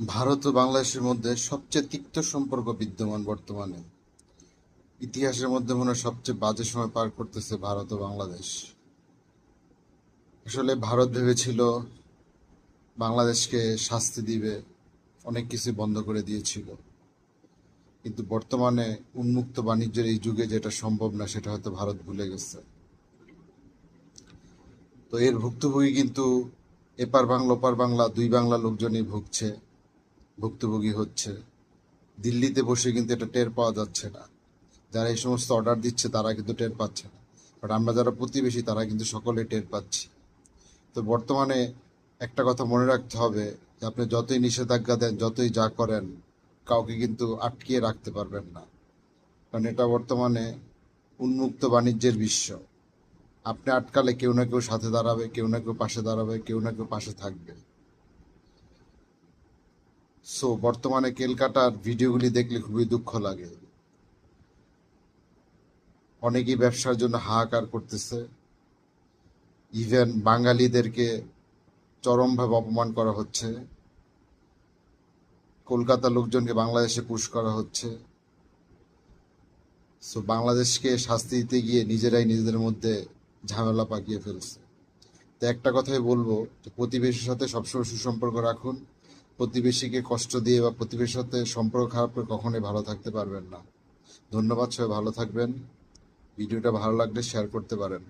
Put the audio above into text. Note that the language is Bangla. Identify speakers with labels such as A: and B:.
A: ভারত ও বাংলাদেশের মধ্যে সবচেয়ে তিক্ত সম্পর্ক বিদ্যমান বর্তমানে। ইতিহাসের মধ্যে মনে সবচেয়ে বাজে সময় পার করতেছে ভারত ও বাংলাদেশ। আসলে ভারত ভেবেছিল বাংলাদেশকে শাস্তি দিবে, অনেক কিছু বন্ধ করে দিয়েছিল। কিন্তু বর্তমানে উন্মুক্ত বাণিজ্যের এই যুগে যেটা সম্ভব না, সেটা হয়তো ভারত ভুলে গেছে। তো এর ভুক্তভোগী কিন্তু এপার বাংলা, ওপার বাংলা, দুই বাংলা লোকজনই ভুগছে। ভুক্তভোগী হচ্ছে। দিল্লিতে বসে কিন্তু এটা টের পাওয়া যাচ্ছে না। যারা এই সমস্ত অর্ডার দিচ্ছে, তারা কিন্তু টের পাচ্ছে না। বাট আমরা যারা প্রতিবেশী, তারা কিন্তু সকলে টের পাচ্ছি। তো বর্তমানে একটা কথা মনে রাখতে হবে যে, আপনি যতই নিষেধাজ্ঞা দেন, যতই যা করেন, কাউকে কিন্তু আটকিয়ে রাখতে পারবেন না। কারণ এটা বর্তমানে উন্মুক্ত বাণিজ্যের বিশ্ব। আপনি আটকালে কেউ না কেউ সাথে দাঁড়াবে, কেউ না কেউ পাশে দাঁড়াবে, কেউ না কেউ পাশে থাকবে। সো বর্তমানে কেলকাটার ভিডিওগুলি দেখলে খুবই দুঃখ লাগে। অনেকেই ব্যবসার জন্য হাহাকার করতেছে। ইভেন বাঙালিদেরকে চরমভাবে অপমান করা হচ্ছে। কলকাতার লোকজনকে বাংলাদেশে পুশ করা হচ্ছে। সো বাংলাদেশকে শাস্তি দিতে গিয়ে নিজেরাই নিজেদের মধ্যে ঝামেলা পাকিয়ে ফেলছে। তো একটা কথাই বলব যে, প্রতিবেশীর সাথে সবসময় সুসম্পর্ক রাখুন। প্রতিবেশীকে কষ্ট দিয়ে বা প্রতিবেশীর সাথে সম্পর্ক খারাপ করে কখনোই ভালো থাকতে পারবেন না। ধন্যবাদ, সবাই ভালো থাকবেন। ভিডিওটা ভালো লাগলে শেয়ার করতে পারেন।